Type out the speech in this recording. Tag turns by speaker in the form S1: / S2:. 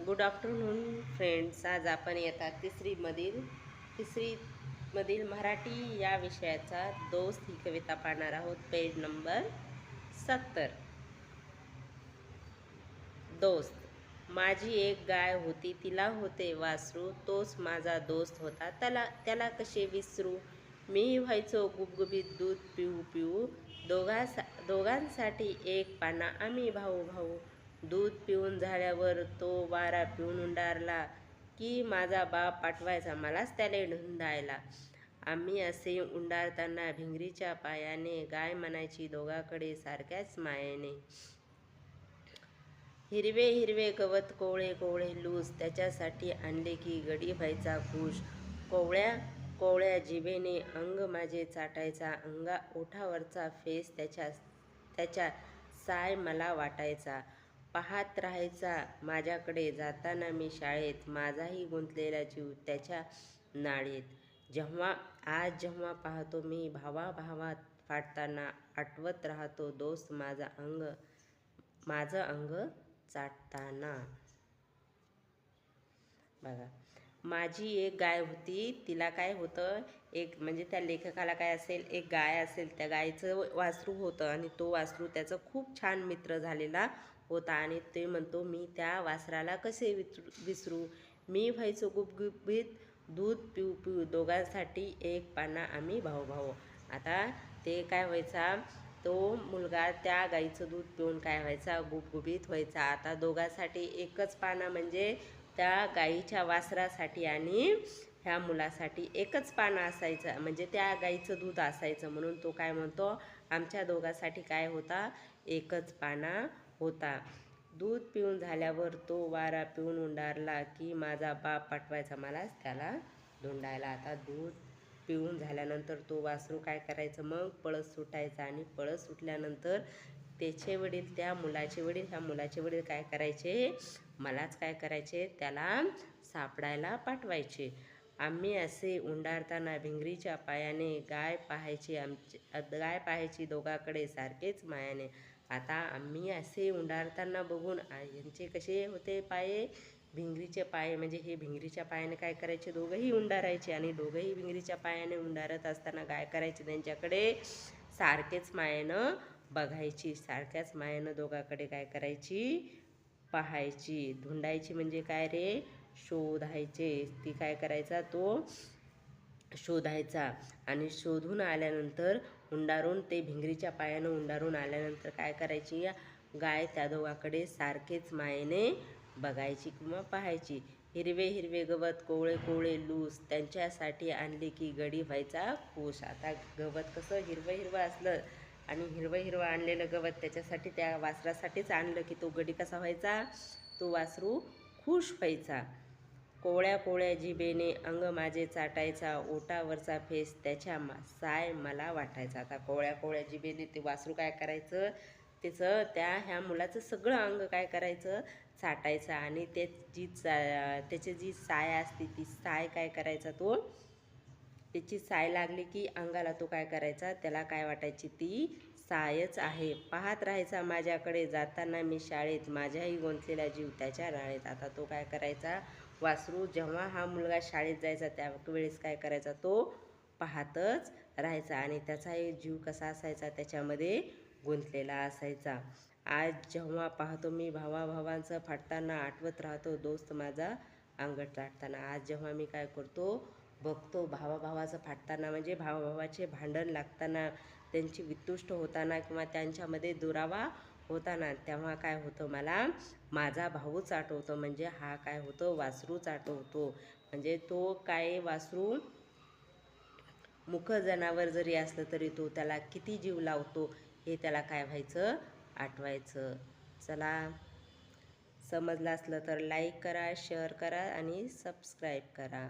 S1: Good afternoon friends आज आपण येतात तिसरीमधील तिसरीमधील मराठी या विषयाचा दोस्त ही कविता पाहणार आहोत. पेज नंबर सत्तर. दोस्त माझी एक गाय होती तिला होते वासरू. तोच माझा दोस्त होता. त्याला त्याला कसे विसरू? मी व्हायचो गुबगुबीत दूध पिऊ पिऊ. दोघांसा दोघांसाठी एक पाना. आम्ही भाऊ भाऊ. दूध पिऊन झाल्यावर तो वारा पिऊन उंडारला की माझा बाप पाठवायचा मलाच त्याला ढुंधायला आम्ही असे उंडारताना भिंगरीच्या पायाने गाय म्हणायची दोघाकडे सारख्याच मायेने. हिरवे हिरवे गवत कोवळे कोवळे लूस त्याच्यासाठी आणले की गडी व्हायचा खुश कोवळ्या कोवळ्या जिभेने अंग माझे चाटायचा अंगा ओठावरचा फेस त्याच्या त्याच्या साय मला वाटायचा. पाहत राहायचा. माझ्याकडे जाताना मी शाळेत माझाही गुंतलेला जीव त्याच्या नाळीत जेव्हा आज जेव्हा पाहतो मी भावा भावात फाटताना आठवत राहतो दोस्त माझा अंग माझं अंग चाटताना. बघा. माझी एक गाय होती तिला काय होतं एक म्हणजे त्या लेखकाला काय असेल एक गाय असेल त्या गायीचं वासरू होतं आणि तो वासरू त्याचं खूप छान मित्र झालेला होता आणि ते म्हणतो मी त्या वासराला कसे विसरू विसरू? मी व्हायचो गुबगुबीत दूध पिऊ पिऊ दोघांसाठी एक पाना आम्ही भाऊ भाऊ आता ते काय व्हायचा तो मुलगा त्या गाईचं दूध पिऊन काय व्हायचा गुपगुपीत व्हायचा. आता दोघांसाठी एकच पाना म्हणजे त्या गाईच्या वासरासाठी आणि ह्या मुलासाठी एकच पानं असायचं म्हणजे त्या गाईचं दूध असायचं म्हणून तो काय म्हणतो आमच्या दोघांसाठी काय होता एकच पाना होता. दूध पिऊन झाल्यावर तो वारा पिऊन उंडारला की माझा बाप पाठवायचा मला त्याला धुंडायला. आता दूध पिऊन झाल्यानंतर तो वासरू काय करायचं मग? पळस सुटायचा आणि पळस सुटल्यानंतर त्याचे वडील त्या मुलाचे वडील ह्या मुलाचे वडील काय करायचे? मलाच काय करायचे? त्याला सापडायला पाठवायचे. आम्ही असे उंडारताना भिंगरीच्या पायाने गाय पाहायची आमची गाय पाहायची दोघाकडे सारखेच मायाने. आता आम्ही असे उंडारताना बघून यांचे कसे होते पाये? भिंगरीचे पाय म्हणजे हे भिंगरीच्या पायाने काय करायचे? दोघंही उंडारायचे आणि दोघंही भिंगरीच्या पायाने उंडारत असताना काय करायचे? त्यांच्याकडे सारखेच मायानं बघायची सारख्याच मायानं दोघाकडे काय करायची? पाहायची. धुंडायची म्हणजे काय रे? शोधायचे. ती काय करायचा? तो शोधायचा. आणि शोधून आल्यानंतर उंडारून ते भिंगरीच्या पायानं उंडारून आल्यानंतर काय करायची? गाय त्या दोघाकडे सारखेच मायेने बघायची किंवा पाहायची. हिरवे हिरवे गवत कोवळे कोवळे लूस त्यांच्यासाठी आणले की गडी व्हायचा खुश आता गवत कसं हिरवं हिरवं असलं आणि हिरवं हिरवं आणलेलं गवत त्याच्यासाठी त्या वासरासाठीच आणलं की तो गडी कसा व्हायचा? तो वासरू खुश व्हायचा. कोवळ्या कोवळ्या जिबेने अंग माझे चाटायचा ओटावरचा फेस त्याच्या मा साय मला वाटायचा. आता कोवळ्या कोवळ्या जिबेने ते वासरू काय करायचं? त्याचं त्या ह्या मुलाचं सगळं अंग काय करायचं? चाटायचं. आणि ते जी चा त्याची जी साय असते ती साय काय करायचा तो? त्याची साय लागली की अंगाला तो काय करायचा? त्याला काय वाटायची? ती सायच आहे. पाहत राहायचा माझ्याकडे. जाताना मी शाळेत माझ्याही गोंतलेला जीव त्याच्या राळेत. आता तो काय करायचा? वासरू जेव्हा हा मुलगा शाळेत जायचा त्यावेळेस काय करायचा? तो पाहतच राहायचा आणि त्याचाही जीव कसा असायचा? त्याच्यामध्ये गुंतलेला असायचा. आज जेव्हा पाहतो मी भावाभावांचं फाटताना आठवत राहतो दोस्त माझा अंगठ चाटताना आज जेव्हा मी काय करतो बघतो भावाभावाचं फाटताना म्हणजे भावाभावाचे भांडण लागताना त्यांची वितुष्ट होताना किंवा त्यांच्यामध्ये दुरावा होताना तेव्हा काय होतं मला? माझा भाऊच आठवतो म्हणजे हा काय होतो? वासरूच आठवतो म्हणजे तो काय वासरू? मुख जनावर जरी असलं तरी तो त्याला किती जीव लावतो हे त्याला काय व्हायचं? आठवायचं. चला समजलं असलं तर लाईक करा शेअर करा आणि सबस्क्राईब करा.